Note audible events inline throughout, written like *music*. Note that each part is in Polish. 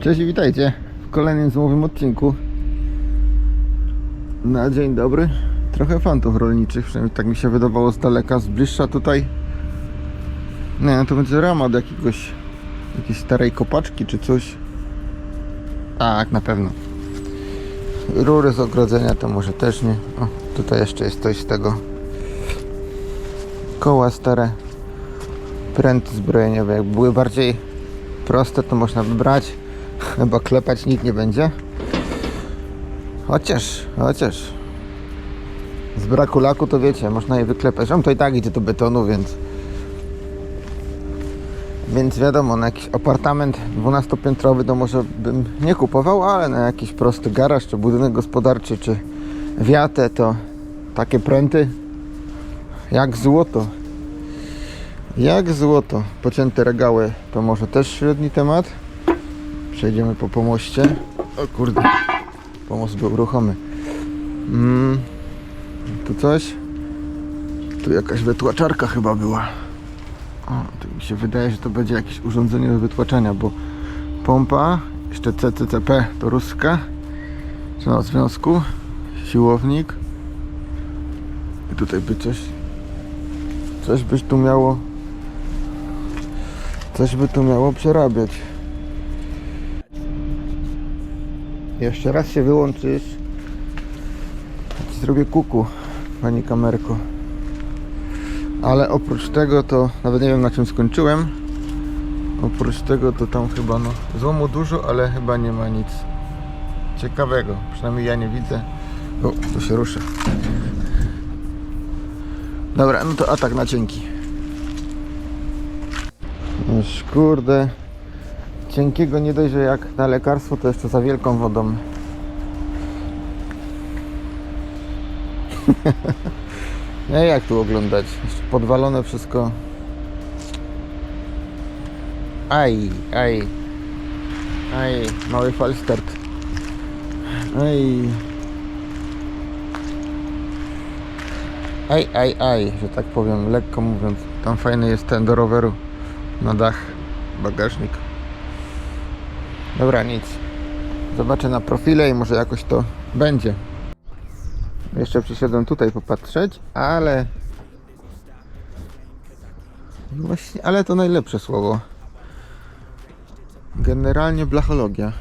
Cześć i witajcie w kolejnym zmowym odcinku. Na dzień dobry. Trochę fantów rolniczych, przynajmniej tak mi się wydawało z daleka, z bliższa tutaj. Nie, no to będzie rama od jakiegoś, jakiejś starej kopaczki czy coś. Tak, na pewno. Rury z ogrodzenia to może też nie. O, tutaj jeszcze jest coś z tego. Koła stare. Pręty zbrojeniowe. Jak były bardziej proste, to można by brać. Chyba klepać nikt nie będzie. Chociaż, chociaż. Z braku laku to wiecie, można je wyklepać. On to i tak idzie do betonu, więc. Więc wiadomo, na jakiś apartament 12-piętrowy to może bym nie kupował, ale na jakiś prosty garaż, czy budynek gospodarczy, czy wiatę, to takie pręty jak złoto. Jak złoto. Pocięte regały to może też średni temat. Przejdziemy po pomoście. O kurde, pomost był ruchomy. Mm, tu coś. Tu jakaś wytłaczarka chyba była. O, tu mi się wydaje, że to będzie jakieś urządzenie do wytłaczania, bo pompa, jeszcze CCCP to ruska. Co na związku? Siłownik. I tutaj by coś. Coś byś tu miało. Coś by tu miało przerabiać. Jeszcze raz się wyłączysz. Zrobię kuku, pani kamerko. Ale oprócz tego to nawet nie wiem na czym skończyłem. Oprócz tego to tam chyba no złomu dużo, ale chyba nie ma nic ciekawego. Przynajmniej ja nie widzę. O, tu się ruszę. Dobra, no to atak na cienki. Noż kurde. Cienkiego nie dość, jak na lekarstwo, to jeszcze za wielką wodą. *laughs* Nie jak tu oglądać? Jeszcze podwalone wszystko. Aj, aj. Aj, mały falstart. Aj. Aj, aj, aj, że tak powiem, lekko mówiąc. Tam fajny jest ten do roweru na dach, bagażnik. Dobra, nic. Zobaczę na profile i może jakoś to będzie. Jeszcze przyszedłem tutaj popatrzeć, ale... No Właśnie, ale to najlepsze słowo. Generalnie blachologia.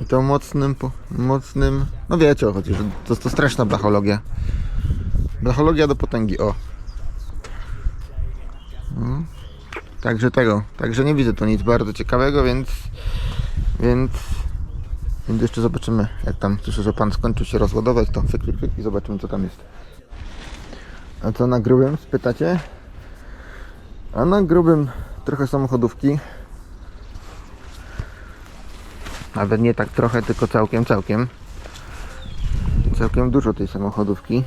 I to mocnym, mocnym... No wiecie o chodzi, to, to straszna blachologia. Blachologia do potęgi, o. No. Także tego, także nie widzę tu nic bardzo ciekawego, więc... Więc... Więc jeszcze zobaczymy, jak tam słyszę, że pan skończył się rozładować, to fyk, fyk, fyk i zobaczymy co tam jest. A co na grubym, spytacie? A na grubym trochę samochodówki. Nawet nie tak trochę, tylko całkiem, całkiem. Całkiem dużo tej samochodówki.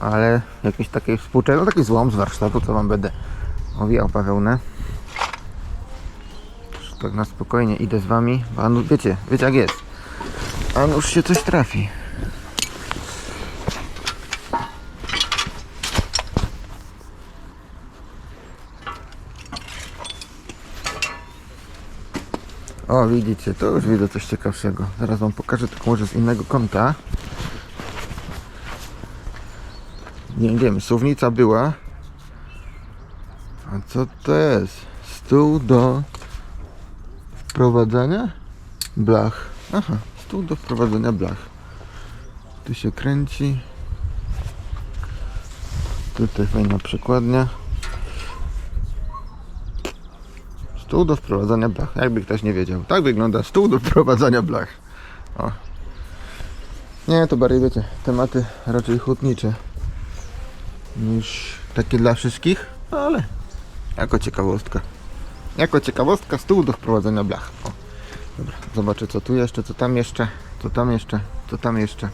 Ale jakiś taki współczesny, no taki złom z warsztatu, co wam będę owijał bawełnę tak na spokojnie idę z wami, bo a nu, wiecie, wiecie jak jest. A nuż się coś trafi. O, widzicie, to już widzę coś ciekawszego. Zaraz wam pokażę, tylko może z innego kąta. Nie wiem, suwnica była. A co to jest? Stół do wprowadzania blach. Aha, stół do wprowadzenia blach. Tu się kręci. Tutaj fajna przekładnia. Stół do wprowadzania blach. Jakby ktoś nie wiedział. Tak wygląda stół do wprowadzania blach. O. Nie, to bardziej wiecie, tematy raczej hutnicze niż takie dla wszystkich, ale jako ciekawostka. Jako ciekawostka stół do wprowadzenia blach. O. Dobra, zobaczę co tu jeszcze, co tam jeszcze, co tam jeszcze, co tam jeszcze.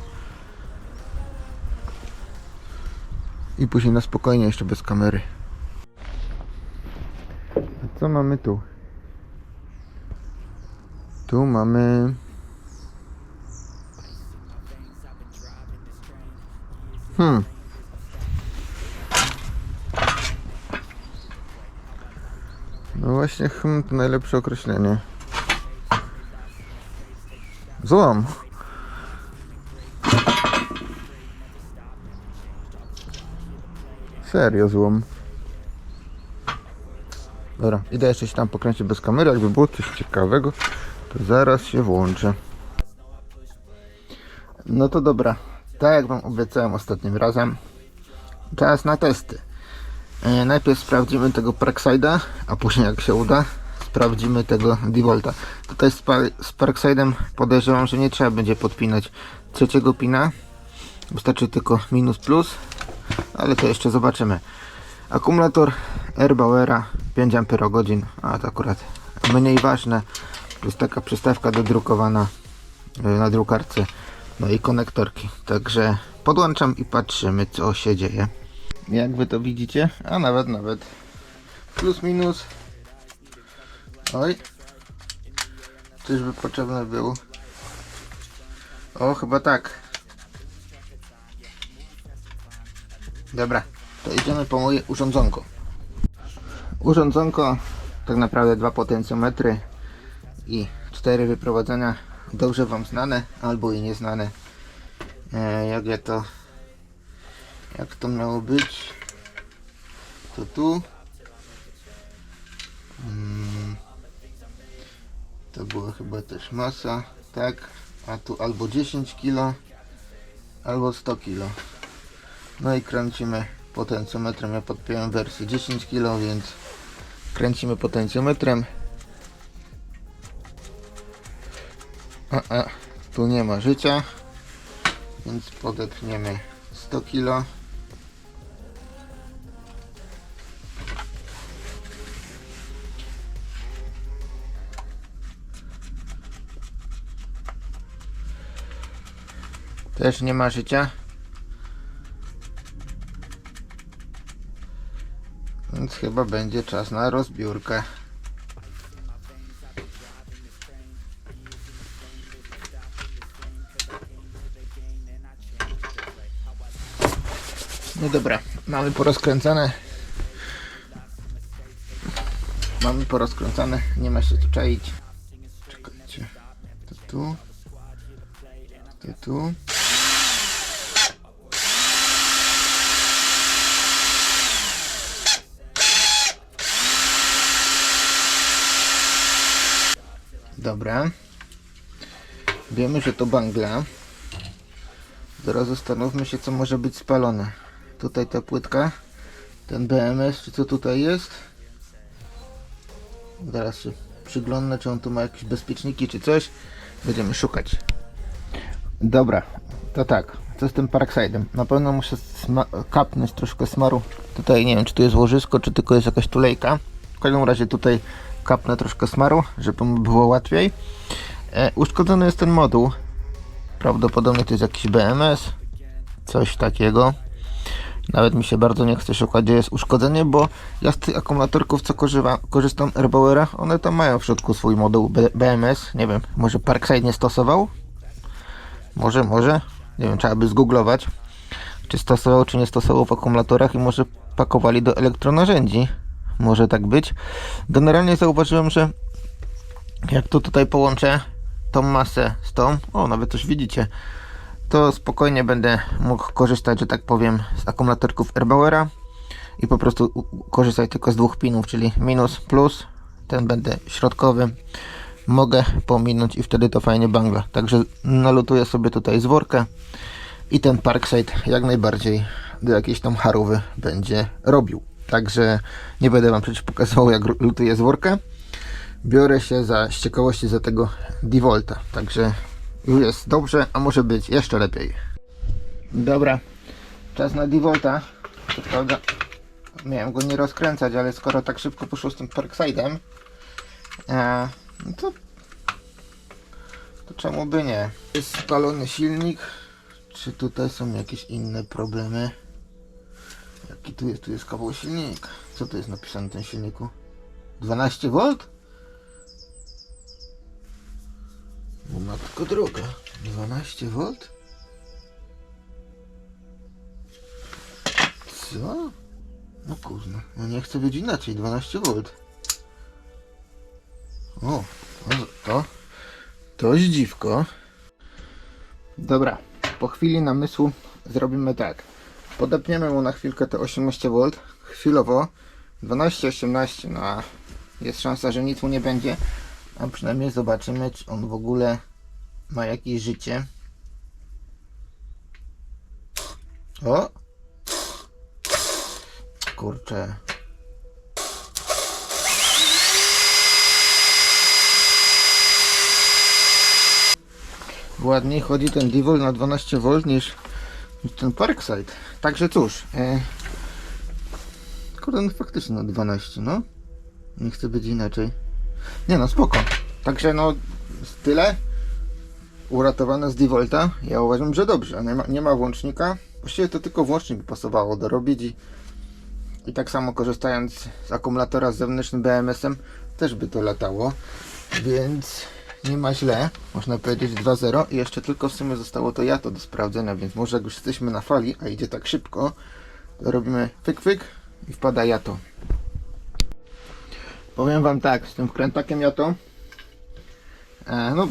I później na spokojnie jeszcze bez kamery. A co mamy tu? Tu mamy... Hmm. No właśnie hmm, to najlepsze określenie. Złom. Serio złom. Dobra, idę jeszcze się tam pokręcić bez kamery, jakby było coś ciekawego, to zaraz się włączę. No to dobra, tak jak wam obiecałem ostatnim razem, czas na testy. E, najpierw sprawdzimy tego Parkside'a, a później jak się uda, sprawdzimy tego Divolta. Tutaj z, par z Parkside'em podejrzewam, że nie trzeba będzie podpinać trzeciego pina. Wystarczy tylko minus plus, ale to jeszcze zobaczymy. Akumulator Airbauera 5 Ah, a to akurat mniej ważne. Jest taka przystawka dodrukowana y, na drukarce. No i konektorki. Także podłączam i patrzymy co się dzieje. Jak wy to widzicie? A nawet, nawet plus minus. Oj. Czyżby potrzebny był? O, chyba tak. Dobra, to idziemy po moje urządzonko. Urządzonko, tak naprawdę dwa potencjometry i cztery wyprowadzenia dobrze Wam znane albo i nieznane. E, jak ja to jak to miało być? To tu? Mm, to była chyba też masa tak. A tu albo 10 kg albo 100 kg no i kręcimy potencjometrem. Ja podpiąłem wersję 10 kg więc kręcimy potencjometrem. A, a tu nie ma życia więc podepniemy 100 kg Też nie ma życia. Więc chyba będzie czas na rozbiórkę. No dobra, mamy porozkręcane. Mamy porozkręcane, nie ma się tu czaić. Czekajcie. To tu. To tu. Dobra. Wiemy, że to bangla. Teraz zastanówmy się, co może być spalone. Tutaj ta płytka, ten BMS, czy co tutaj jest. Zaraz się przyglądnę, czy on tu ma jakieś bezpieczniki, czy coś. Będziemy szukać. Dobra, to tak. Co z tym Parkside'em? Na pewno muszę kapnąć troszkę smaru. Tutaj nie wiem, czy tu jest łożysko, czy tylko jest jakaś tulejka. W każdym razie tutaj kapnę troszkę smaru, żeby mu było łatwiej. E, uszkodzony jest ten moduł. Prawdopodobnie to jest jakiś BMS. Coś takiego. Nawet mi się bardzo nie chce szukać, gdzie jest uszkodzenie, bo ja z tych akumulatorków, co korzystam Airbauera, one tam mają w środku swój moduł B BMS. Nie wiem, może Parkside nie stosował? Może, może. Nie wiem, trzeba by zgooglować, czy stosował, czy nie stosował w akumulatorach i może pakowali do elektronarzędzi. Może tak być. Generalnie zauważyłem, że jak tu tutaj połączę tą masę z tą, o nawet coś widzicie, to spokojnie będę mógł korzystać, że tak powiem, z akumulatorków Airbauera i po prostu korzystać tylko z dwóch pinów, czyli minus, plus, ten będę środkowy, mogę pominąć i wtedy to fajnie bangla. Także nalutuję sobie tutaj z worka i ten Parkside jak najbardziej do jakiejś tam harówy będzie robił. Także nie będę wam przecież pokazywał jak lutuję z worka. Biorę się za z za tego Divolta. Także już jest dobrze, a może być jeszcze lepiej. Dobra, czas na Divolta. Prawda miałem go nie rozkręcać, ale skoro tak szybko poszło z tym Parkside'em, e, no to, to czemu by nie? Jest spalony silnik. Czy tutaj są jakieś inne problemy? Jaki tu jest? Tu jest kawał silnika. Co tu jest napisane na tym silniku? 12 V? O matko droga. 12 V? Co? No kurna. No nie chce być inaczej. 12 V. O, to, to, to dziwko. Dobra, po chwili namysłu zrobimy tak. Podepniemy mu na chwilkę te 18V, chwilowo 12-18, no a jest szansa, że nic mu nie będzie, a przynajmniej zobaczymy, czy on w ogóle ma jakieś życie. O! Kurczę. Ładniej chodzi ten Devil na 12V niż, niż ten Parkside. Także cóż. E... Kurde, no faktycznie na 12, no. Nie chcę być inaczej. Nie no, spoko. Także no, tyle. Uratowane z Devolta. Ja uważam, że dobrze. Nie ma, nie ma włącznika. Właściwie to tylko włącznik pasowało dorobić i, i tak samo korzystając z akumulatora z zewnętrznym BMS-em też by to latało. Więc nie ma źle. Można powiedzieć 2-0 i jeszcze tylko w sumie zostało to jato do sprawdzenia, więc może jak już jesteśmy na fali, a idzie tak szybko, to robimy fyk fyk i wpada jato. Powiem wam tak, z tym wkrętakiem jato e, no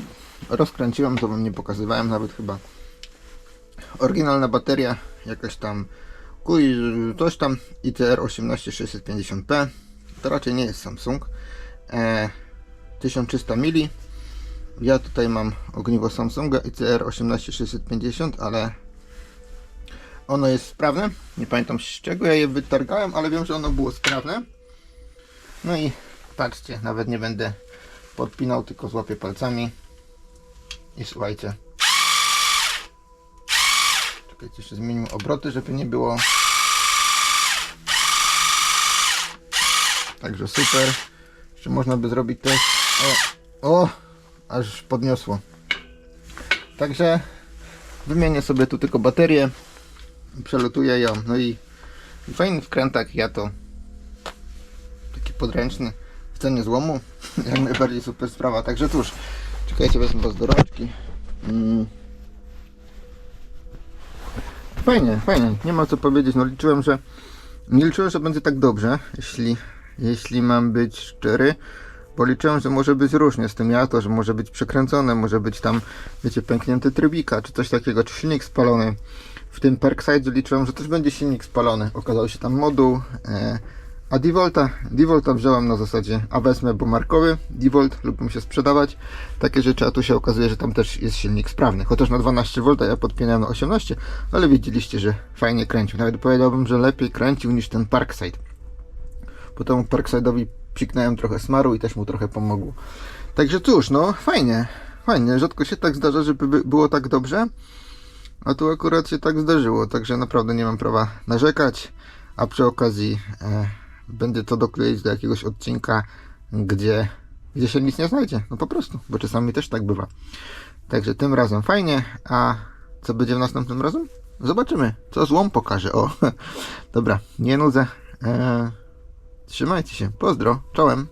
rozkręciłem, to wam nie pokazywałem nawet chyba oryginalna bateria, jakaś tam kuj, coś tam ITR 18650P to raczej nie jest Samsung e, 1300 mili ja tutaj mam ogniwo Samsunga ICR 18650 ale ono jest sprawne nie pamiętam z czego ja je wytargałem ale wiem, że ono było sprawne no i patrzcie, nawet nie będę podpinał, tylko złapię palcami i słuchajcie Czekajcie, jeszcze zmienimy obroty, żeby nie było. Także super. Jeszcze można by zrobić też. O, o aż podniosło. Także wymienię sobie tu tylko baterię. Przelutuję ją. No i, i fajny wkrętak. Ja to taki podręczny w cenie złomu. *laughs* Jak najbardziej super sprawa. Także cóż, czekajcie, wezmę was do rączki. Mm. Fajnie, fajnie, nie ma co powiedzieć. No liczyłem, że nie liczyłem, że będzie tak dobrze, jeśli, jeśli mam być szczery, bo liczyłem, że może być różnie z tym jato, że może być przekręcone, może być tam, wiecie, pęknięty trybika, czy coś takiego, czy silnik spalony. W tym Parkside liczyłem, że też będzie silnik spalony. Okazał się tam moduł, e, a Devolta, Devolta wziąłem na zasadzie, a wezmę, bo markowy Devolt lubią się sprzedawać. Takie rzeczy, a tu się okazuje, że tam też jest silnik sprawny. Chociaż na 12V ja podpinałem na 18, ale widzieliście, że fajnie kręcił. Nawet powiedziałbym, że lepiej kręcił niż ten Parkside. Potem Parkside'owi psiknąłem trochę smaru i też mu trochę pomogło. Także cóż, no fajnie, fajnie. Rzadko się tak zdarza, żeby by było tak dobrze. A tu akurat się tak zdarzyło, także naprawdę nie mam prawa narzekać. A przy okazji e, będę to dokleić do jakiegoś odcinka, gdzie, gdzie się nic nie znajdzie. No po prostu, bo czasami też tak bywa. Także tym razem fajnie, a co będzie w następnym razem? Zobaczymy, co złom pokaże. O, *laughs* dobra, nie nudzę. Eee, trzymajcie się, pozdro, czołem.